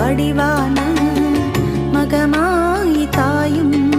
வடிவான மகமாய் தாயும்.